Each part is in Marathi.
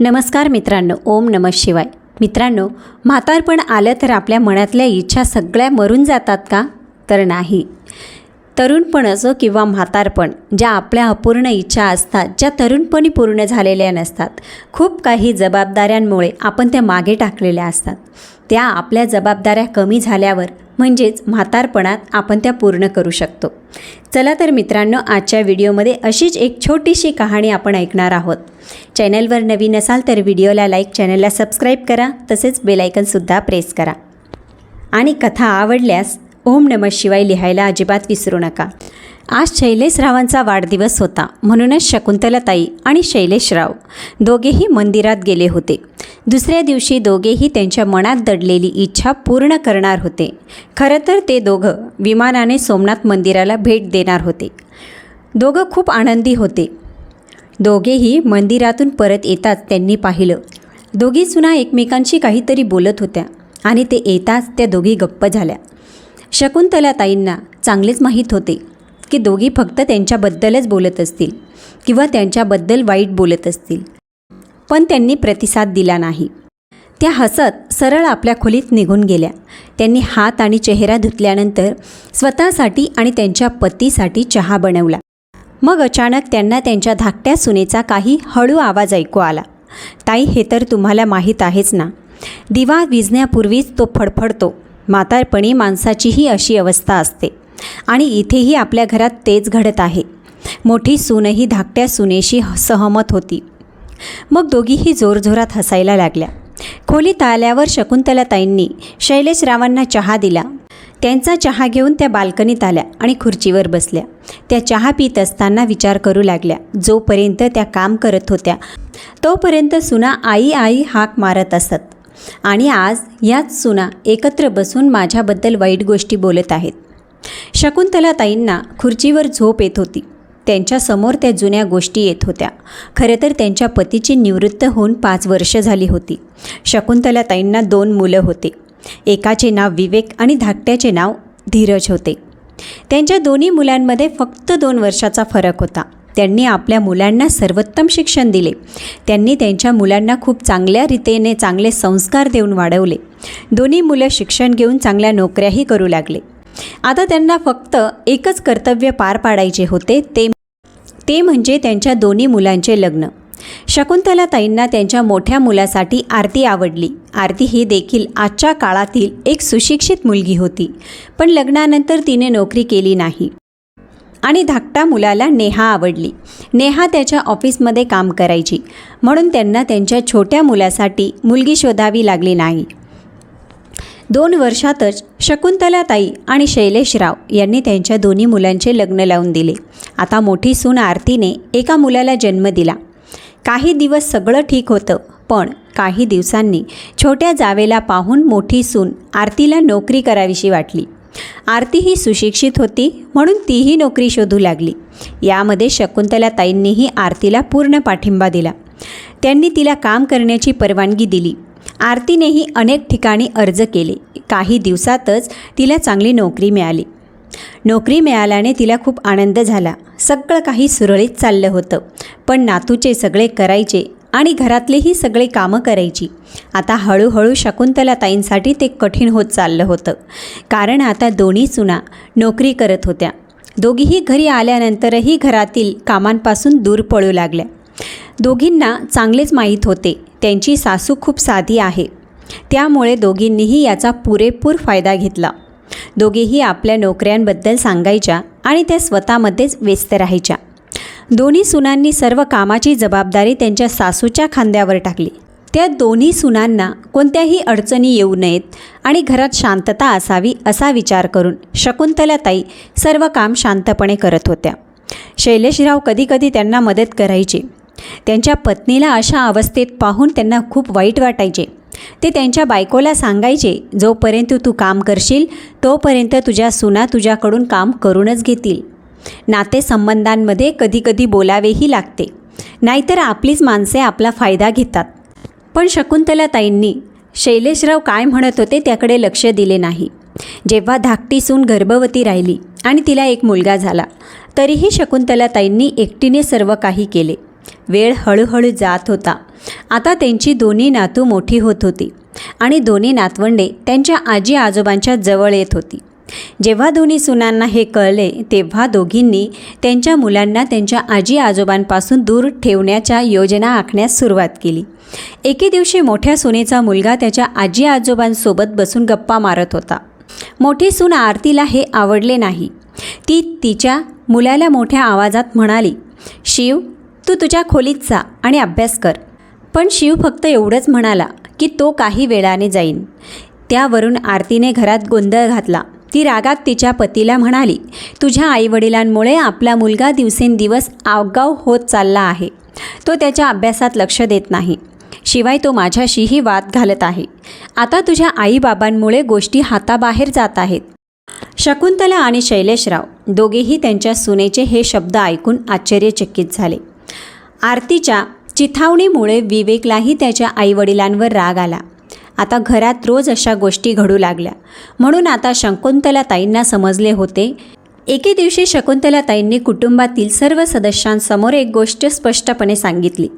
नमस्कार मित्रांनो ओम नम शिवाय. मित्रांनो म्हातारपण आलं तर आपल्या मनातल्या इच्छा सगळ्या मरून जातात का? तर नाही. तरुणपण असो किंवा म्हातारपण ज्या आपल्या अपूर्ण इच्छा असतात ज्या तरुणपणी पूर्ण झालेल्या नसतात खूप काही जबाबदाऱ्यांमुळे आपण त्या मागे टाकलेल्या असतात. त्या आपल्या जबाबदाऱ्या कमी झाल्यावर म्हणजेच म्हातारपणात आपण त्या पूर्ण करू शकतो. चला तर मित्रांनो आजच्या व्हिडिओमध्ये अशीच एक छोटीशी कहाणी आपण ऐकणार आहोत. चॅनलवर नवीन असाल तर व्हिडिओला लाईक चॅनलला सबस्क्राईब करा तसेच बेलायकनसुद्धा प्रेस करा. आणि कथा आवडल्यास ओम नमः शिवाय लिहायला अजिबात विसरू नका. आज शैलेशरावांचा वाढदिवस होता. म्हणूनच शकुंतलाताई आणि शैलेशराव दोघेही मंदिरात गेले होते. दुसऱ्या दिवशी दोघेही त्यांच्या मनात दडलेली इच्छा पूर्ण करणार होते. खरं तर ते दोघं विमानाने सोमनाथ मंदिराला भेट देणार होते. दोघं खूप आनंदी होते. दोघेही मंदिरातून परत येताच त्यांनी पाहिलं. दोघी सुना एकमेकांशी काहीतरी बोलत होत्या आणि ते येताच त्या दोघी गप्प झाल्या. शकुंतलाताईंना चांगलेच माहीत होते. की दोघी फक्त त्यांच्याबद्दलच बोलत असतील किंवा त्यांच्याबद्दल वाईट बोलत असतील. पण त्यांनी प्रतिसाद दिला नाही. त्या हसत सरळ आपल्या खोलीत निघून गेल्या. त्यांनी हात आणि चेहरा धुतल्यानंतर स्वतःसाठी आणि त्यांच्या पतीसाठी चहा बनवला. मग अचानक त्यांना त्यांच्या धाकट्या सुनेचा काही हळू आवाज ऐकू आला. ताई हे तर तुम्हाला माहीत आहेच ना. दिवा विजण्यापूर्वीच तो फडफडतो. म्हातारपणी माणसाचीही अशी अवस्था असते. आणि इथेही आपल्या घरात तेच घडत आहे. मोठी सूनही धाकट्या सुनेशी सहमत होती. मग दोघीही जोरजोरात हसायला लागल्या. खोलीत आल्यावर शकुंतलाताईंनी शैलेशरावांना चहा दिला. त्यांचा चहा घेऊन त्या बाल्कनीत आल्या आणि खुर्चीवर बसल्या. त्या चहा पित असताना विचार करू लागल्या. जोपर्यंत त्या काम करत होत्या तोपर्यंत सुना आई आई हाक मारत असत. आणि आज याच सुना एकत्र बसून माझ्याबद्दल वाईट गोष्टी बोलत आहेत. शकुंतलाताईंना खुर्चीवर झोप येत होती. त्यांच्यासमोर त्या जुन्या गोष्टी येत होत्या. खरं तर त्यांच्या पतीची निवृत्त होऊन पाच वर्ष झाली होती. शकुंतलाताईंना दोन मुलं होते. एकाचे नाव विवेक आणि धाकट्याचे नाव धीरज होते. त्यांच्या दोन्ही मुलांमध्ये फक्त दोन वर्षाचा फरक होता. त्यांनी आपल्या मुलांना सर्वोत्तम शिक्षण दिले. त्यांनी त्यांच्या मुलांना खूप चांगल्या रीतीने चांगले संस्कार देऊन वाढवले. दोन्ही मुलं शिक्षण घेऊन चांगल्या नोकऱ्याही करू लागले. आता त्यांना फक्त एकच कर्तव्य पार पाडायचे होते ते ते म्हणजे त्यांच्या दोन्ही मुलांचे लग्न. शकुंतलाताईंना त्यांच्या मोठ्या मुलासाठी आरती आवडली. आरती ही देखील आजच्या काळातील एक सुशिक्षित मुलगी होती पण लग्नानंतर तिने नोकरी केली नाही. आणि धाकटा मुलाला नेहा आवडली. नेहा त्याच्या ऑफिसमध्ये काम करायची. म्हणून त्यांना त्यांच्या छोट्या मुलासाठी मुलगी शोधावी लागली नाही. दोन वर्षातच शकुंतलाताई आणि शैलेशराव यांनी त्यांच्या दोन्ही मुलांचे लग्न लावून दिले. आता मोठी सून आरतीने एका मुलाला जन्म दिला. काही दिवस सगळं ठीक होतं पण काही दिवसांनी छोट्या जावेला पाहून मोठी सून आरतीला नोकरी करावीशी वाटली. आरती ही सुशिक्षित होती म्हणून तीही नोकरी शोधू लागली. यामध्ये शकुंतलाताईंनीही आरतीला पूर्ण पाठिंबा दिला. त्यांनी तिला काम करण्याची परवानगी दिली. आरतीनेही अनेक ठिकाणी अर्ज केले. काही दिवसातच तिला चांगली नोकरी मिळाली. नोकरी मिळाल्याने तिला खूप आनंद झाला. सगळं काही सुरळीत चाललं होतं. पण नातूचे सगळे करायचे आणि घरातलेही सगळे कामं करायची. आता हळूहळू शकुंतलाताईंसाठी ते कठीण होत चाललं होतं. कारण आता दोन्ही चुना नोकरी करत होत्या. दोघीही घरी आल्यानंतरही घरातील कामांपासून दूर पळू लागल्या. दोघींना चांगलेच माहीत होते. त्यांची सासू खूप साधी आहे. त्यामुळे दोघींनीही याचा पुरेपूर फायदा घेतला. दोघेही आपल्या नोकऱ्यांबद्दल सांगायच्या आणि त्या स्वतःमध्येच व्यस्त राहायच्या. दोन्ही सुनांनी सर्व कामाची जबाबदारी त्यांच्या सासूच्या खांद्यावर टाकली. त्या दोन्ही सुनांना कोणत्याही अडचणी येऊ नयेत आणि घरात शांतता असावी असा विचार करून शकुंतलाताई सर्व काम शांतपणे करत होत्या. शैलेशराव कधीकधी त्यांना मदत करायचे. त्यांच्या पत्नीला अशा अवस्थेत पाहून त्यांना खूप वाईट वाटायचे. ते त्यांच्या बायकोला सांगायचे जोपर्यंत तू काम करशील तोपर्यंत तुझ्या सुना तुझ्याकडून काम करूनच घेतील. नातेसंबंधांमध्ये कधीकधी बोलावेही लागते. नाहीतर आपलीच माणसे आपला फायदा घेतात. पण शकुंतलाताईंनी शैलेशराव काय म्हणत होते त्याकडे लक्ष दिले नाही. जेव्हा धाकटी सून गर्भवती राहिली आणि तिला एक मुलगा झाला तरीही शकुंतलाताईंनी एकटीने सर्व काही केले. वेळ हळूहळू जात होता. आता त्यांची दोन्ही नातू मोठी होत होती आणि दोन्ही नातवंडे त्यांच्या आजी आजोबांच्या जवळ येत होती. जेव्हा दोन्ही सुनांना हे कळले तेव्हा दोघींनी त्यांच्या मुलांना त्यांच्या आजी आजोबांपासून दूर ठेवण्याच्या योजना आखण्यास सुरुवात केली. एके दिवशी मोठ्या सुनेचा मुलगा त्याच्या आजी आजोबांसोबत बसून गप्पा मारत होता. मोठी सून आरतीला हे आवडले नाही. ती तिच्या मुलाला मोठ्या आवाजात म्हणाली शिव तू तुझ्या खोलीत जा आणि अभ्यास कर. पण शिव फक्त एवढंच म्हणाला की तो काही वेळाने जाईन. त्यावरून आरतीने घरात गोंधळ घातला. ती रागात तिच्या पतीला म्हणाली तुझ्या आईवडिलांमुळे आपला मुलगा दिवसेंदिवस आगाव होत चालला आहे. तो त्याच्या अभ्यासात लक्ष देत नाही. शिवाय तो माझ्याशीही वाद घालत आहे. आता तुझ्या आईबाबांमुळे गोष्टी हाताबाहेर जात आहेत. शकुंतला आणि शैलेशराव दोघेही त्यांच्या सुनेचे हे शब्द ऐकून आश्चर्यचकित झाले. आरतीच्या चिथावणीमुळे विवेकलाही त्याच्या आईवडिलांवर राग आला. आता घरात रोज अशा गोष्टी घडू लागल्या. म्हणून आता शकुंतलाताईंना समजले होते. एके दिवशी शकुंतलाताईंनी कुटुंबातील सर्व सदस्यांसमोर एक गोष्ट स्पष्टपणे सांगितली.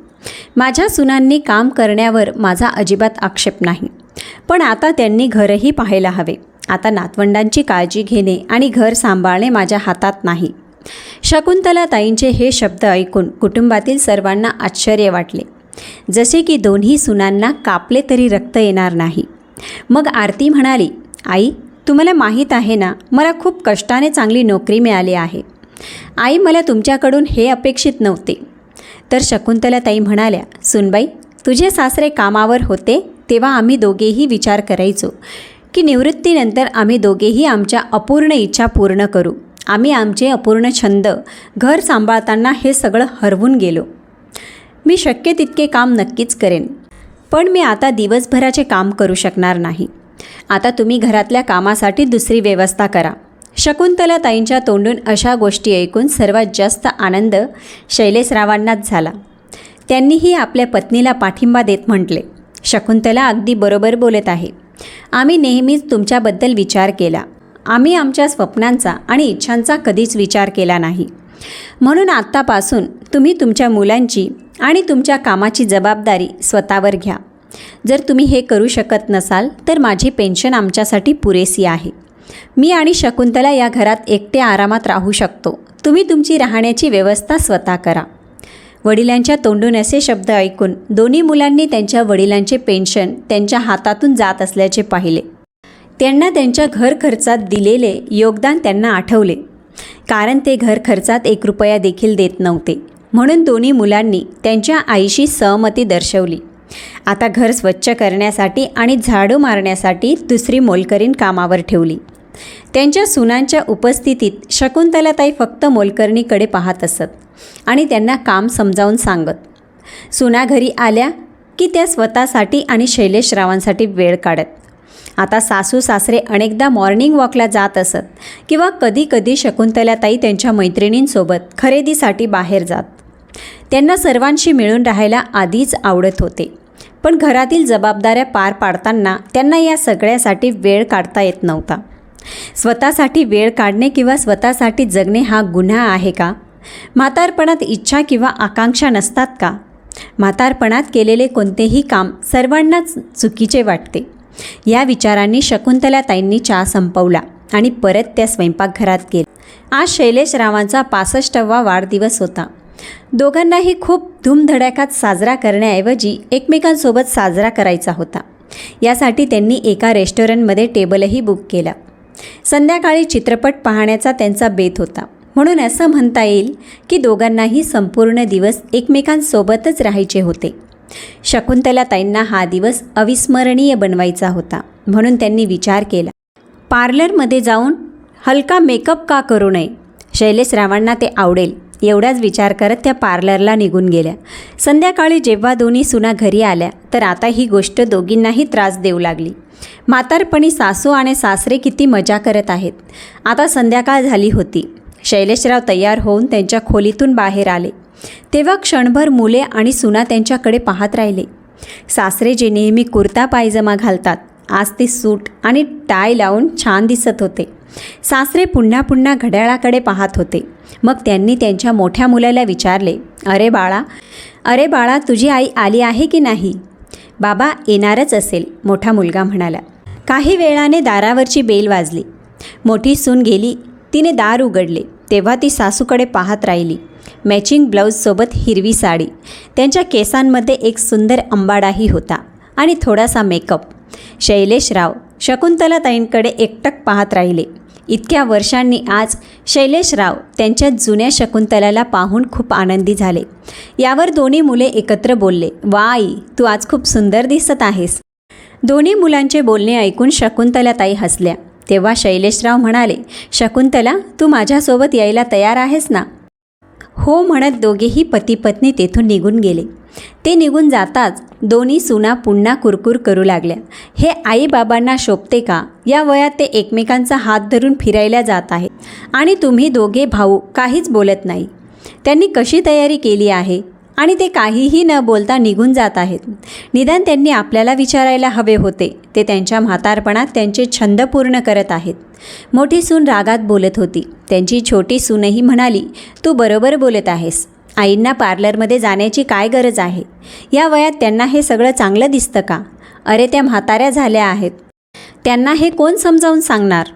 माझ्या सुनांनी काम करण्यावर माझा अजिबात आक्षेप नाही. पण आता त्यांनी घरही पाहायला हवे. आता नातवंडांची काळजी घेणे आणि घर सांभाळणे माझ्या हातात नाही. शकुंतलाताईंचे हे शब्द ऐकून कुटुंबातील सर्वांना आश्चर्य वाटले. जसे की दोन्ही सुनांना कापले तरी रक्त येणार नाही. मग आरती म्हणाली आई तुम्हाला माहीत आहे ना मला खूप कष्टाने चांगली नोकरी मिळाली आहे. आई मला तुमच्याकडून हे अपेक्षित नव्हते. तर शकुंतलाताई म्हणाल्या सुनबाई तुझे सासरे कामावर होते तेव्हा आम्ही दोघेही विचार करायचो की निवृत्तीनंतर आम्ही दोघेही आमच्या अपूर्ण इच्छा पूर्ण करू. आम्ही आमचे अपूर्ण छंद घर सांभाळताना हे सगळं हरवून गेलो. मी शक्य तितके काम नक्कीच करेन पण मी आता दिवसभराचे काम करू शकणार नाही. आता तुम्ही घरातल्या कामासाठी दुसरी व्यवस्था करा. शकुंतला ताईंच्या तोंडून अशा गोष्टी ऐकून सर्वात जास्त आनंद शैलेशरावांनाच झाला. त्यांनीही आपल्या पत्नीला पाठिंबा देत म्हटले शकुंतला अगदी बरोबर बोलत आहे. आम्ही नेहमीच तुमच्याबद्दल विचार केला. आम्ही आमच्या स्वप्नांचा आणि इच्छांचा कधीच विचार केला नाही. म्हणून आत्तापासून तुम्ही तुमच्या मुलांची आणि तुमच्या कामाची जबाबदारी स्वतःवर घ्या. जर तुम्ही हे करू शकत नसाल तर माझी पेन्शन आमच्यासाठी पुरेसी आहे. मी आणि शकुंतला या घरात एकटे आरामात राहू शकतो. तुम्ही तुमची राहण्याची व्यवस्था स्वतः करा. वडिलांच्या तोंडून असे शब्द ऐकून दोन्ही मुलांनी त्यांच्या वडिलांचे पेन्शन त्यांच्या हातातून जात असल्याचे पाहिले. त्यांना त्यांच्या घर खर्चात दिलेले योगदान त्यांना आठवले. कारण ते घर खर्चात एक रुपया देखील देत नव्हते. म्हणून दोन्ही मुलांनी त्यांच्या आईशी सहमती दर्शवली. आता घर स्वच्छ करण्यासाठी आणि झाडू मारण्यासाठी दुसरी मोलकरीण कामावर ठेवली. त्यांच्या सुनांच्या उपस्थितीत शकुंतलाताई फक्त मोलकर्णीकडे पाहत असत आणि त्यांना काम समजावून सांगत. सुना घरी आल्या की त्या स्वतःसाठी आणि शैलेशरावांसाठी वेळ काढत. आता सासू सासरे अनेकदा मॉर्निंग वॉकला जात असत किंवा कधी कधी शकुंतलाताई त्यांच्या मैत्रिणींसोबत खरेदीसाठी बाहेर जात. त्यांना सर्वांशी मिळून राहायला आधीच आवडत होते. पण घरातील जबाबदाऱ्या पार पाडताना त्यांना या सगळ्यासाठी वेळ काढता येत नव्हता. स्वतःसाठी वेळ काढणे किंवा स्वतःसाठी जगणे हा गुन्हा आहे का? म्हातारपणात इच्छा किंवा आकांक्षा नसतात का? म्हातारपणात केलेले कोणतेही काम सर्वांनाच चुकीचे वाटते. या विचारांनी शकुंतलाताईंनी चहा संपवला आणि परत त्या स्वयंपाकघरात गेल्या आज शैलेश रावांचा पासष्टवा वाढदिवस होता. दोघांनाही खूप धूमधडाक्यात साजरा करण्याऐवजी एकमेकांसोबत साजरा करायचा होता. यासाठी त्यांनी एका रेस्टॉरंटमध्ये टेबलही बुक केला. संध्याकाळी चित्रपट पाहण्याचा त्यांचा बेत होता. म्हणून असं म्हणता येईल की दोघांनाही संपूर्ण दिवस एकमेकांसोबतच राहायचे होते. शकुंतलाताईंना हा दिवस अविस्मरणीय बनवायचा होता म्हणून त्यांनी विचार केला. पार्लरमध्ये जाऊन हलका मेकअप का करू नये? शैलेश रावांना ते आवडेल एवढाच विचार करत त्या पार्लरला निघून गेल्या. संध्याकाळी जेव्हा दोन्ही सुना घरी आल्या तर आता ही गोष्ट दोघींनाही त्रास देऊ लागली. म्हातारपणी सासू आणि सासरे किती मजा करत आहेत. आता संध्याकाळ झाली होती. शैलेशराव तयार होऊन त्यांच्या खोलीतून बाहेर आले. तेव्हा क्षणभर मुले आणि सुना त्यांच्याकडे पाहत राहिले. सासरे जे नेहमी कुर्ता पायजमा घालतात आज ते सूट आणि टाय लावून छान दिसत होते. सासरे पुन्हा पुन्हा घड्याळाकडे पाहत होते. मग त्यांनी त्यांच्या मोठ्या मुलाला विचारले अरे बाळा अरे बाळा तुझी आई आली आहे की नाही? बाबा येणारच असेल मोठा मुलगा म्हणाला. काही वेळाने दारावरची बेल वाजली. मोठी सून गेली तिने दार उघडले तेव्हा ती सासूकडे पाहत राहिली. मॅचिंग ब्लाऊजसोबत हिरवी साडी. त्यांच्या केसांमध्ये एक सुंदर अंबाडाही होता आणि थोडासा मेकअप. शैलेशराव शकुंतलाताईंकडे एकटक पाहत राहिले. इतक्या वर्षांनी आज शैलेशराव त्यांच्या जुन्या शकुंतलाला पाहून खूप आनंदी झाले. यावर दोन्ही मुले एकत्र बोलले वा आई तू आज खूप सुंदर दिसत आहेस. दोन्ही मुलांचे बोलणे ऐकून शकुंतलाताई हसल्या. तेव्हा शैलेशराव म्हणाले शकुंतला तू माझ्यासोबत यायला तयार आहेस ना? हो म्हणत दोघेही पती पत्नी तेथून निघून गेले. ते निघून जाताच दोन्ही सुना पुन्हा कुरकुर करू लागल्या. हे आईबाबांना शोभते का? या वयात ते एकमेकांचा हात धरून फिरायला जात आहे आणि तुम्ही दोघे भाऊ काहीच बोलत नाही. त्यांनी कशी तयारी केली आहे? आणि ते काहीही न बोलता निघून जात आहेत. निदान त्यांनी आपल्याला विचारायला हवे होते. ते त्यांच्या म्हातारपणात त्यांचे छंद पूर्ण करत आहेत. मोठी सून रागात बोलत होती. त्यांची छोटी सूनही म्हणाली तू बरोबर बोलत आहेस. आईंना पार्लरमध्ये जाण्याची काय गरज आहे? या वयात त्यांना हे सगळं चांगलं दिसतं का? अरे त्या म्हाताऱ्या झाल्या आहेत. त्यांना हे कोण समजावून सांगणार?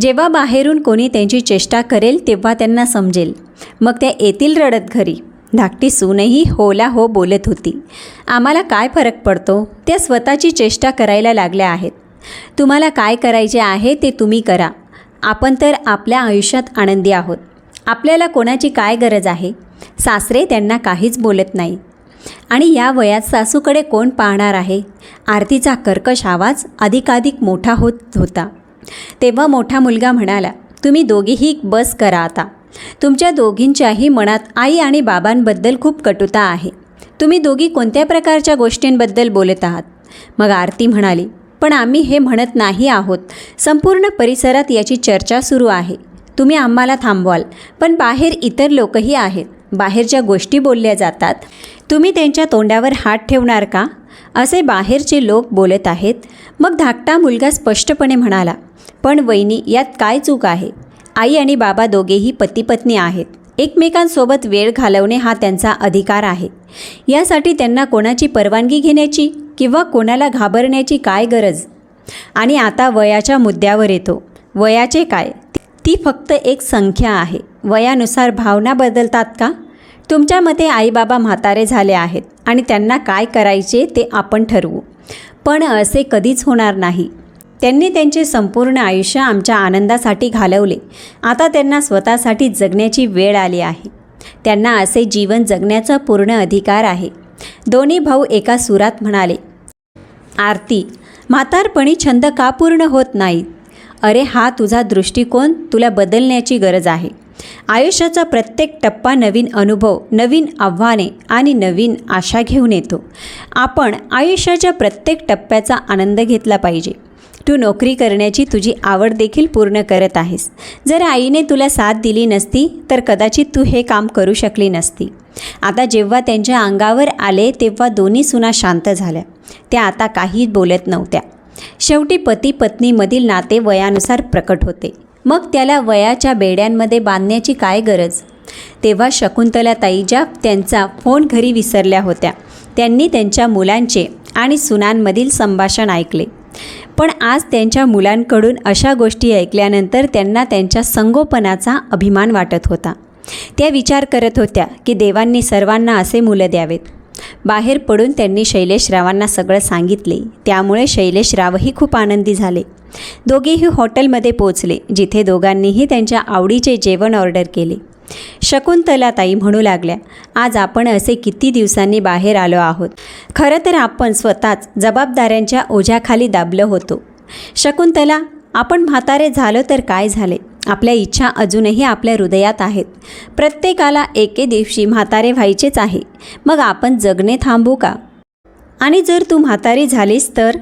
जेव्हा बाहेरून कोणी त्यांची चेष्टा करेल तेव्हा त्यांना समजेल. मग त्या येतील रडत घरी. धाकटी सूनही होला हो बोलत होती. आम्हाला काय फरक पडतो? त्या स्वतःची चेष्टा करायला लागल्या आहेत. तुम्हाला काय करायचे आहे ते तुम्ही करा. आपण तर आपल्या आयुष्यात आनंदी आहोत. आपल्याला कोणाची काय गरज आहे? सासरे त्यांना काहीच बोलत नाही. आणि या वयात सासूकडे कोण पाहणार आहे? आरतीचा कर्कश आवाज अधिकाधिक मोठा होत होता. तेव्हा मोठा मुलगा म्हणाला तुम्ही दोघेही बस करा आता. तुमच्या दोघींच्याही मनात आई आणि बाबांबद्दल खूप कटुता आहे. तुम्ही दोघी कोणत्या प्रकारच्या गोष्टींबद्दल बोलत आहात? मग आरती म्हणाली पण आम्ही हे म्हणत नाही आहोत. संपूर्ण परिसरात याची चर्चा सुरू आहे. तुम्ही आम्हाला थांबवाल. पण बाहेर इतर लोकही आहेत. बाहेरच्या गोष्टी बोलल्या जातात. तुम्ही त्यांच्या तोंडावर हात ठेवणार का असे बाहेरचे लोक बोलत आहेत. मग धाकटा मुलगा स्पष्टपणे म्हणाला पण वहिनी यात काय चूक आहे? आई आणि बाबा दोघेही पतीपत्नी आहेत. एकमेकांसोबत वेळ घालवणे हा त्यांचा अधिकार आहे. यासाठी त्यांना कोणाची परवानगी घेण्याची किंवा कोणाला घाबरण्याची काय गरज? आणि आता वयाच्या मुद्द्यावर येतो. वयाचे काय? ती फक्त एक संख्या आहे. वयानुसार भावना बदलतात का? तुमच्या मते आईबाबा म्हातारे झाले आहेत आणि त्यांना काय करायचे ते आपण ठरवू. पण असे कधीच होणार नाही. त्यांनी त्यांचे संपूर्ण आयुष्य आमच्या आनंदासाठी घालवले. आता त्यांना स्वतःसाठी जगण्याची वेळ आली आहे. त्यांना असे जीवन जगण्याचा पूर्ण अधिकार आहे. दोन्ही भाऊ एका सुरात म्हणाले आरती म्हातारपणी छंद का पूर्ण होत नाहीत अरे हा तुझा दृष्टिकोन तुला बदलण्याची गरज आहे. आयुष्याचा प्रत्येक टप्पा नवीन अनुभव नवीन आव्हाने आणि नवीन आशा घेऊन येतो. आपण आयुष्याच्या प्रत्येक टप्प्याचा आनंद घेतला पाहिजे. तू नोकरी करण्याची तुझी आवड देखील पूर्ण करत आहेस. जर आईने तुला साथ दिली नसती तर कदाचित तू हे काम करू शकली नसती. आता जेव्हा त्यांच्या अंगावर आले तेव्हा दोन्ही सुना शांत झाल्या. त्या आता काहीच बोलत नव्हत्या. शेवटी पती पत्नीमधील नाते वयानुसार प्रकट होते. मग त्याला वयाच्या बेड्यांमध्ये बांधण्याची काय गरज? तेव्हा शकुंतला ताईजा त्यांचा फोन घरी विसरल्या होत्या. त्यांनी त्यांच्या मुलांचे आणि सुनांमधील संभाषण ऐकले. पण आज त्यांच्या मुलांकडून अशा गोष्टी ऐकल्यानंतर त्यांना त्यांच्या संगोपनाचा अभिमान वाटत होता. त्या विचार करत होत्या की देवांनी सर्वांना असे मुलं द्यावेत. बाहेर पडून त्यांनी शैलेशरावांना सगळं सांगितले. त्यामुळे शैलेशरावही खूप आनंदी झाले. दोघेही हॉटेलमध्ये पोचले जिथे दोघांनीही त्यांच्या आवडीचे जेवण ऑर्डर केले. शकुंतलाताई म्हणू लागल्या आज आपण असे किती दिवसांनी बाहेर आलो आहोत? खरं तर आपण स्वतःच जबाबदाऱ्यांच्या ओझ्याखाली दाबलं होतो. शकुंतला आपण म्हातारे झालो तर काय झाले? आपल्या इच्छा अजूनही आपल्या हृदयात आहेत. प्रत्येकाला एके दिवशी म्हातारे व्हायचेच आहे. मग आपण जगणे थांबू का? आणि जर तू म्हातारी झालीस तर?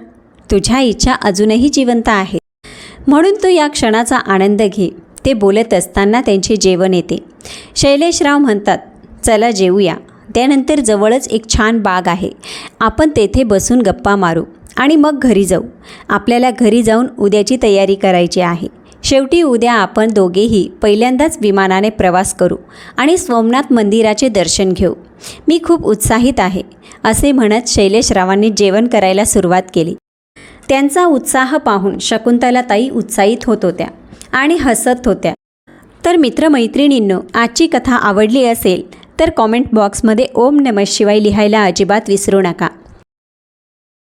तुझ्या इच्छा अजूनही जिवंत आहेत. म्हणून तू या क्षणाचा आनंद घे. ते बोलत असताना त्यांचे जेवण येते. शैलेशराव म्हणतात चला जेवूया त्यानंतर जवळच एक छान बाग आहे. आपण तेथे बसून गप्पा मारू आणि मग घरी जाऊ. आपल्याला घरी जाऊन उद्याची तयारी करायची आहे. शेवटी उद्या आपण दोघेही पहिल्यांदाच विमानाने प्रवास करू आणि सोमनाथ मंदिराचे दर्शन घेऊ. मी खूप उत्साहित आहे असे म्हणत शैलेश रावांनी जेवण करायला सुरुवात केली. त्यांचा उत्साह पाहून शकुंतलाताई उत्साहित होत होत्या. आणि हसत होत्या. तर मित्रमैत्रिणींनो आजची कथा आवडली असेल तर कॉमेंट बॉक्समध्ये ओम नमः शिवाय लिहायला अजिबात विसरू नका.